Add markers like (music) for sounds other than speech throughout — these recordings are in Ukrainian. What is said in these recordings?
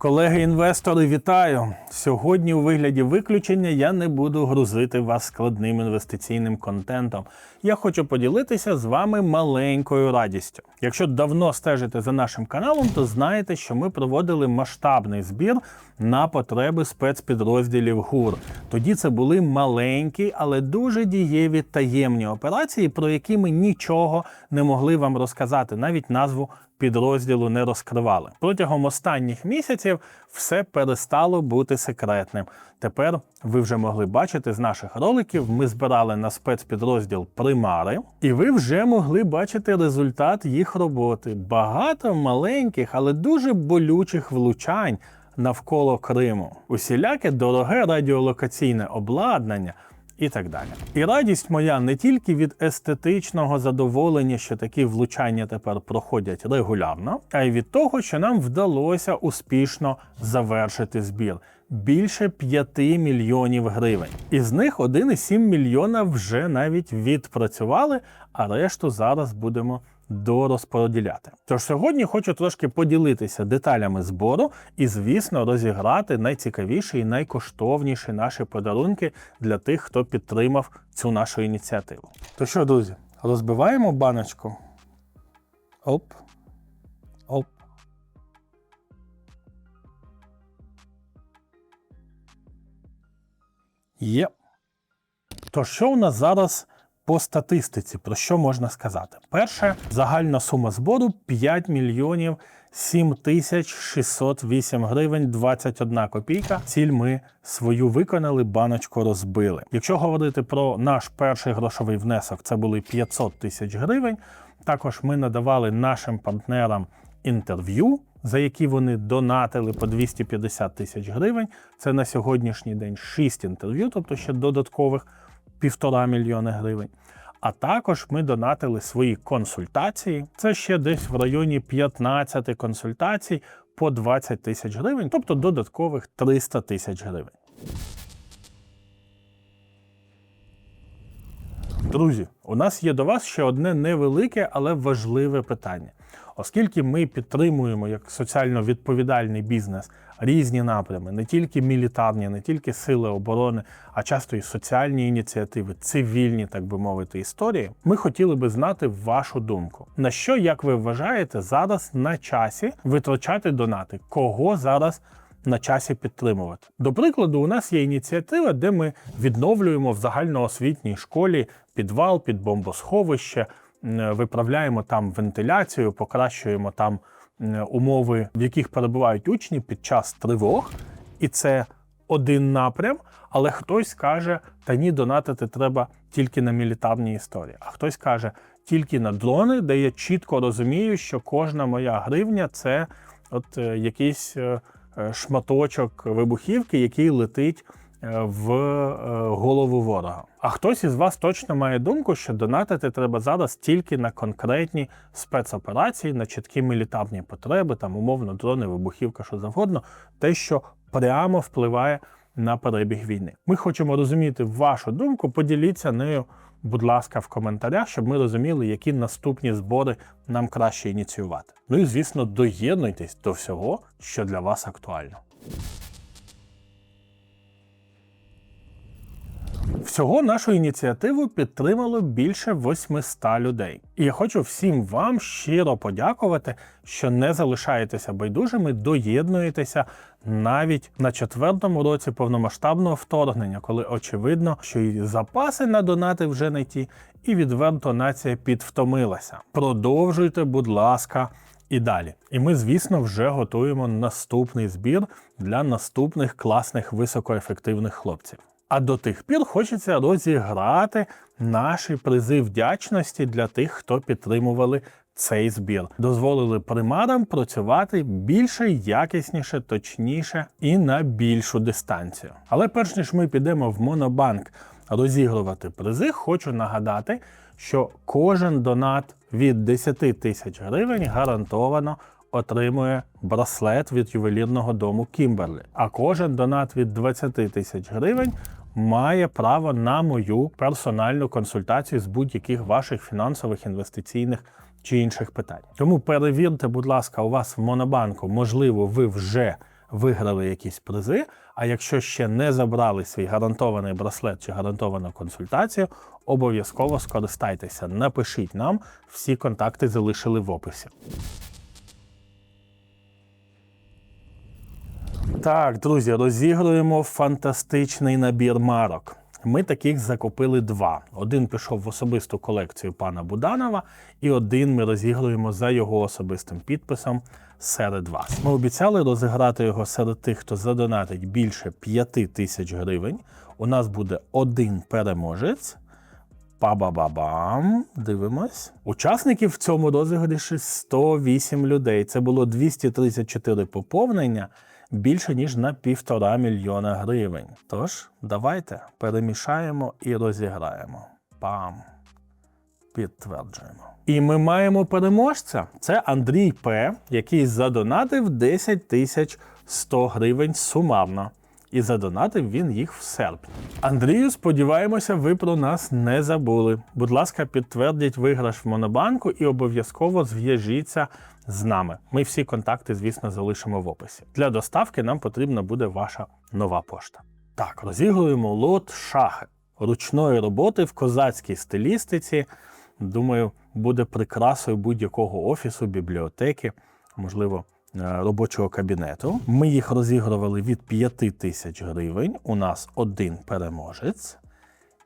Колеги-інвестори, вітаю! Сьогодні у вигляді виключення я не буду грузити вас складним інвестиційним контентом. Я хочу поділитися з вами маленькою радістю. Якщо давно стежите за нашим каналом, то знаєте, що ми проводили масштабний збір на потреби спецпідрозділів ГУР. Тоді це були маленькі, але дуже дієві таємні операції, про які ми нічого не могли вам розказати, навіть назву підрозділу не розкривали. Протягом останніх місяців все перестало бути секретним. Тепер ви вже могли бачити з наших роликів. Ми збирали на спецпідрозділ примари, і ви вже могли бачити результат їх роботи. Багато маленьких, але дуже болючих влучань. Навколо Криму, усіляке дороге радіолокаційне обладнання і так далі. І радість моя не тільки від естетичного задоволення, що такі влучання тепер проходять регулярно, а й від того, що нам вдалося успішно завершити збір. Більше 5 мільйонів гривень. Із них 1,7 мільйона вже навіть відпрацювали, а решту зараз будемо дорозподіляти. Тож сьогодні хочу трошки поділитися деталями збору і, звісно, розіграти найцікавіші і найкоштовніші наші подарунки для тих, хто підтримав цю нашу ініціативу. То що, друзі, розбиваємо баночку. Оп. Оп. Є. То що у нас зараз по статистиці, про що можна сказати? Перше, загальна сума збору 5 мільйонів 7 тисяч 608 гривень 21 копійка. Ціль ми свою виконали, баночку розбили. Якщо говорити про наш перший грошовий внесок, це були 500 тисяч гривень. Також ми надавали нашим партнерам інтерв'ю. За які вони донатили по 250 тисяч гривень. Це на сьогоднішній день 6 інтерв'ю, тобто ще додаткових півтора мільйони гривень. А також ми донатили свої консультації. Це ще десь в районі 15 консультацій по 20 тисяч гривень, тобто додаткових 300 тисяч гривень. Друзі, у нас є до вас ще одне невелике, але важливе питання. Оскільки ми підтримуємо як соціально відповідальний бізнес різні напрями, не тільки мілітарні, не тільки сили оборони, а часто і соціальні ініціативи, цивільні, так би мовити, історії, ми хотіли би знати вашу думку. На що, як ви вважаєте, зараз на часі витрачати донати? Кого зараз? На часі підтримувати. До прикладу, у нас є ініціатива, де ми відновлюємо в загальноосвітній школі підвал під бомбосховище, виправляємо там вентиляцію, покращуємо там умови, в яких перебувають учні під час тривог, і це один напрям. Але хтось каже, та ні, донатити треба тільки на мілітарні історії. А хтось каже тільки на дрони, де я чітко розумію, що кожна моя гривня це от е, якийсь е, шматочок вибухівки, який летить Е, в е, голову ворога. А хтось із вас точно має думку, що донатити треба зараз тільки на конкретні спецоперації, на чіткі мілітарні потреби, там умовно дрони, вибухівка, що завгодно, те, що прямо впливає на перебіг війни. Ми хочемо розуміти вашу думку. Поділіться нею, будь ласка, в коментарях, щоб ми розуміли, які наступні збори нам краще ініціювати. Ну і звісно, доєднуйтесь до всього, що для вас актуально. Всього нашу ініціативу підтримало більше 800 людей. І я хочу всім вам щиро подякувати, що не залишаєтеся байдужими, доєднуєтеся навіть на четвертому році повномасштабного вторгнення, коли очевидно, що і запаси на донати вже не ті, і відверто нація підвтомилася. Продовжуйте, будь ласка. І далі. І ми, звісно, вже готуємо наступний збір для наступних класних високоефективних хлопців. А до тих пір хочеться розіграти наші призи вдячності для тих, хто підтримували цей збір. Дозволили примарам працювати більше, якісніше, точніше і на більшу дистанцію. Але перш ніж ми підемо в Монобанк розігрувати призи, хочу нагадати, що кожен донат від 10 тисяч гривень гарантовано. Отримує браслет від ювелірного дому Кімберлі. А кожен донат від 20 тисяч гривень має право на мою персональну консультацію з будь-яких ваших фінансових інвестиційних чи інших питань. Тому перевірте, будь ласка, у вас в Монобанку, можливо, ви вже виграли якісь призи. А якщо ще не забрали свій гарантований браслет чи гарантовану консультацію, обов'язково скористайтеся. Напишіть нам, всі контакти залишили в описі. Так, друзі, розігруємо фантастичний набір марок. Ми таких закупили два. Один пішов в особисту колекцію пана Буданова, і один ми розігруємо за його особистим підписом серед вас. Ми обіцяли розіграти його серед тих, хто задонатить більше 5 тисяч гривень. У нас буде один переможець. Па-ба-ба-бам. Дивимось. Учасників в цьому розіграші 108 людей. Це було 234 поповнення більше ніж на півтора мільйона гривень. Тож, давайте перемішаємо і розіграємо. Пам. Підтверджуємо. І ми маємо переможця. Це Андрій П, який задонатив 10 тисяч 100 гривень сумарно. І задонатив він їх в серпні. Андрію, сподіваємося, ви про нас не забули. Будь ласка, підтвердіть виграш в Монобанку і обов'язково зв'яжіться з нами. Ми всі контакти, звісно, залишимо в описі. Для доставки нам потрібна буде ваша нова пошта. Так, розігруємо лот шахи ручної роботи в козацькій стилістиці. Думаю, буде прикрасою будь-якого офісу, бібліотеки, можливо, робочого кабінету. Ми їх розігрували від 5 тисяч гривень. У нас один переможець.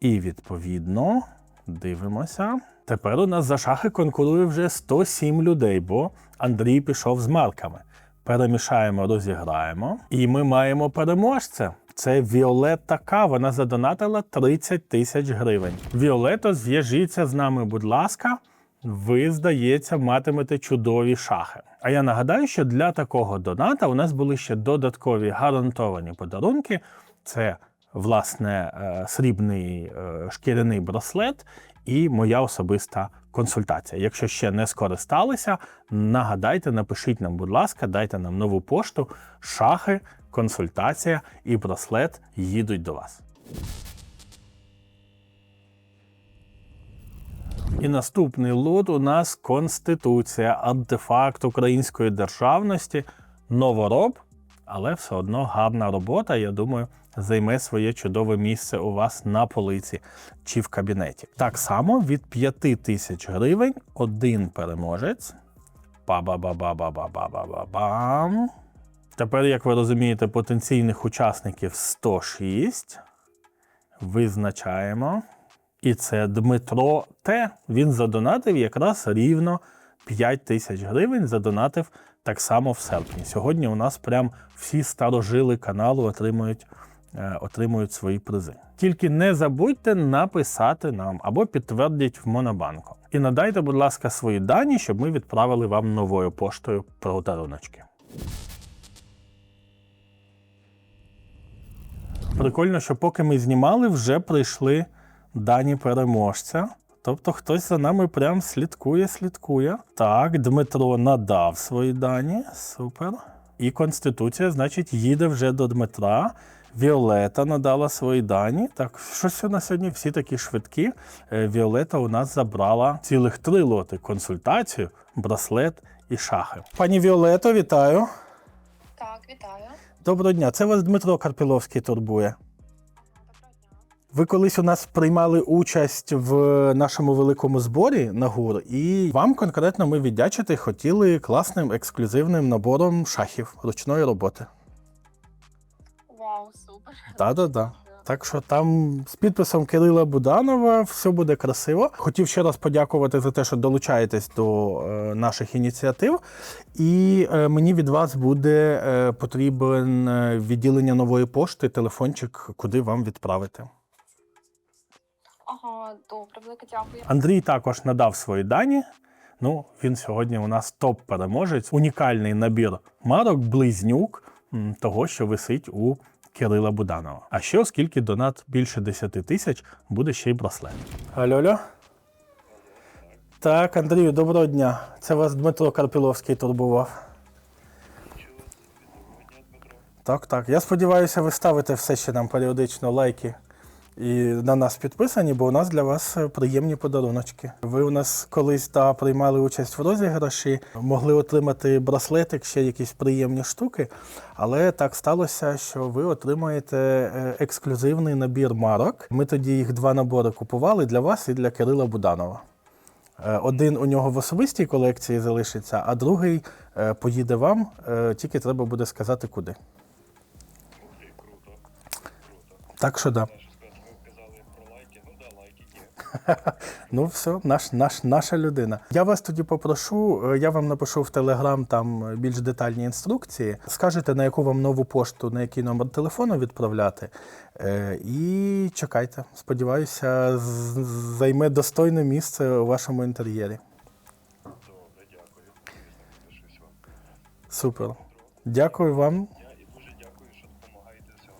І відповідно дивимося. Тепер у нас за шахи конкурує вже 107 людей, бо Андрій пішов з марками. Перемішаємо, розіграємо. І ми маємо переможця. Це Віолетта К. Вона задонатила 30 тисяч гривень. Віолетто, зв'яжіться з нами, будь ласка. Ви, здається, матимете чудові шахи. А я нагадаю, що для такого доната у нас були ще додаткові гарантовані подарунки. Це власне е, срібний е, шкіряний браслет і моя особиста консультація. Якщо ще не скористалися, нагадайте, напишіть нам, будь ласка, дайте нам нову пошту, шахи, консультація і браслет їдуть до вас. І наступний лот у нас Конституція, артефакт української державності, новороб, але все одно гарна робота. Я думаю, займе своє чудове місце у вас на полиці чи в кабінеті. Так само від 5 тисяч гривень один переможець. Па-ба-ба-ба-ба-ба-ба-ба-бам. Тепер, як ви розумієте, потенційних учасників 106. Визначаємо. І це Дмитро Т. Він задонатив якраз рівно 5 тисяч гривень. Задонатив так само в серпні. Сьогодні у нас прям всі старожили каналу отримують, е, отримують свої призи. Тільки не забудьте написати нам або підтвердіть в Монобанку. І надайте, будь ласка, свої дані, щоб ми відправили вам новою поштою про подаруночки. Прикольно, що поки ми знімали, вже прийшли дані переможця. Тобто хтось за нами прям слідкує, слідкує. Так, Дмитро надав свої дані. Супер. І Конституція, значить, їде вже до Дмитра. Віолета надала свої дані. Так, щось на сьогодні всі такі швидкі. Е, Віолета у нас забрала цілих три лоти: консультацію, браслет і шахи. Пані Віолето, вітаю. Так, вітаю. Доброго дня. Це вас Дмитро Карпіловський турбує. Ви колись у нас приймали участь в нашому великому зборі на ГУР, і вам конкретно ми віддячити хотіли класним ексклюзивним набором шахів ручної роботи. Вау, супер. Да-да-да. Так що там з підписом Кирила Буданова все буде красиво. Хотів ще раз подякувати за те, що долучаєтесь до е, наших ініціатив. І е, мені від вас буде е, потрібен е, відділення нової пошти, телефончик, куди вам відправити. Ага, добре, велике дякую. Андрій також надав свої дані. Ну, він сьогодні у нас топ-переможець. Унікальний набір марок, близнюк того, що висить у Кирила Буданова. А ще, оскільки донат більше 10 тисяч, буде ще й браслет. Алло, алло. Так, Андрію, доброго дня. Це вас Дмитро Карпіловський турбував. Так, так. Я сподіваюся, ви ставите все ще нам періодично лайки і на нас підписані, бо у нас для вас е, приємні подаруночки. Ви у нас колись та приймали участь в розіграші, могли отримати браслетик, ще якісь приємні штуки. Але так сталося, що ви отримаєте е, ексклюзивний набір марок. Ми тоді їх два набори купували для вас і для Кирила Буданова. Е, Один у нього в особистій колекції залишиться, а другий поїде вам. Тільки треба буде сказати куди. Круто. Так що да. (laughs) Ну, все, наш, наш, наша людина. Я вас тоді попрошу, е, я вам напишу в Телеграм там більш детальні інструкції. Скажете, на яку вам нову пошту, на який номер телефону відправляти. Е, І чекайте. Сподіваюся, займе достойне місце у вашому інтер'єрі. Добре, дякую. Супер. Дякую вам. Я і дуже дякую, що допомагаєте цьому.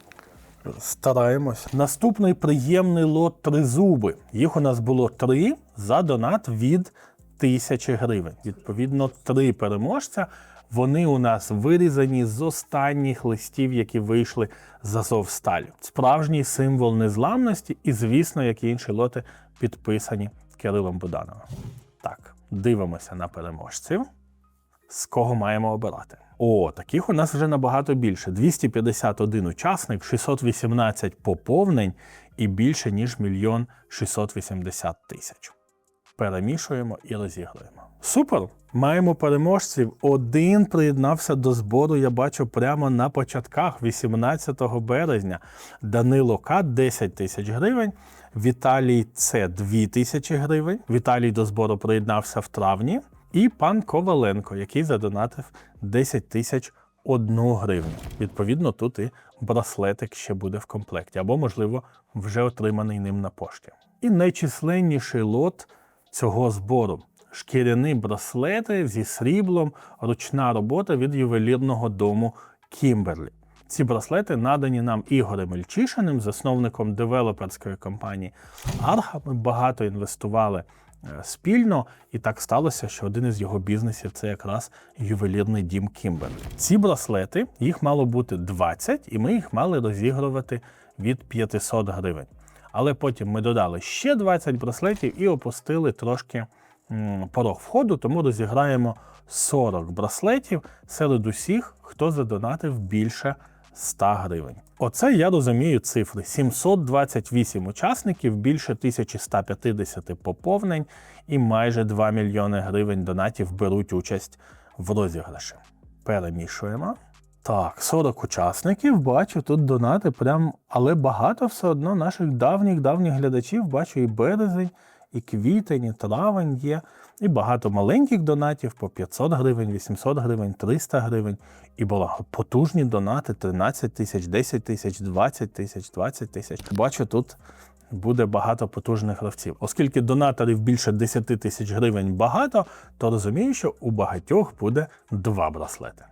Стараємось. Наступний приємний лот тризуби. Їх у нас було три за донат від тисячі гривень. Відповідно, три переможця. Вони у нас вирізані з останніх листів, які вийшли з Азовсталі. Справжній символ незламності, і, звісно, як і інші лоти, підписані Кирилом Будановим. Так, дивимося на переможців з кого маємо обирати. О, таких у нас вже набагато більше: 251 учасник, 618 поповнень і більше ніж мільйон 680 тисяч. Перемішуємо і розігруємо. Супер! Маємо переможців. Один приєднався до збору. Я бачу прямо на початках, 18 березня. Данило К 10 тисяч гривень. Віталій С 2 тисячі гривень. Віталій до збору приєднався в травні. І пан Коваленко, який задонатив 10 тисяч одну гривню. Відповідно, тут і браслетик ще буде в комплекті, або, можливо, вже отриманий ним на пошті. І найчисленніший лот цього збору шкіряні браслети зі сріблом, ручна робота від ювелірного дому Кімберлі. Ці браслети надані нам Ігорем Ільчишиним, засновником девелоперської компанії Арха. Ми багато інвестували спільно, і так сталося, що один із його бізнесів це якраз ювелірний дім Кімберлі. Ці браслети їх мало бути 20, і ми їх мали розігрувати від 500 гривень. Але потім ми додали ще 20 браслетів і опустили трошки порог входу, тому розіграємо 40 браслетів серед усіх, хто задонатив більше 100 гривень. Оце я розумію цифри: 728 учасників, більше 1150 поповнень і майже 2 мільйони гривень донатів беруть участь в розіграші. Перемішуємо. Так, 40 учасників, бачу тут донати прям, але багато все одно наших давніх давніх глядачів. Бачу і березень, і квітень, і травень є, і багато маленьких донатів по 500 гривень, 800 гривень, 300 гривень. І були потужні донати 13 тисяч, 10 тисяч, 20 тисяч, 20 тисяч. Бачу, тут буде багато потужних гравців. Оскільки донаторів більше 10 тисяч гривень багато, то розумію, що у багатьох буде два браслети.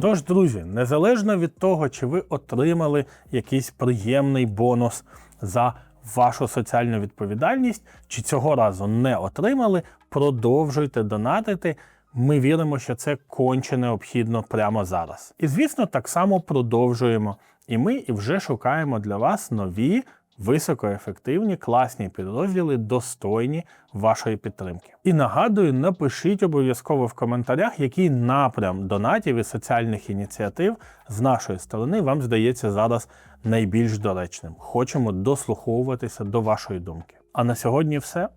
Тож, друзі, незалежно від того, чи ви отримали якийсь приємний бонус за вашу соціальну відповідальність, чи цього разу не отримали, продовжуйте донатити. Ми віримо, що це конче необхідно прямо зараз. І звісно, так само продовжуємо. І ми і вже шукаємо для вас нові високоефективні, класні підрозділи, достойні вашої підтримки. І нагадую, напишіть обов'язково в коментарях, який напрям донатів і соціальних ініціатив з нашої сторони вам здається зараз найбільш доречним. Хочемо дослуховуватися до вашої думки. А на сьогодні все.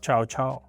Чао-чао!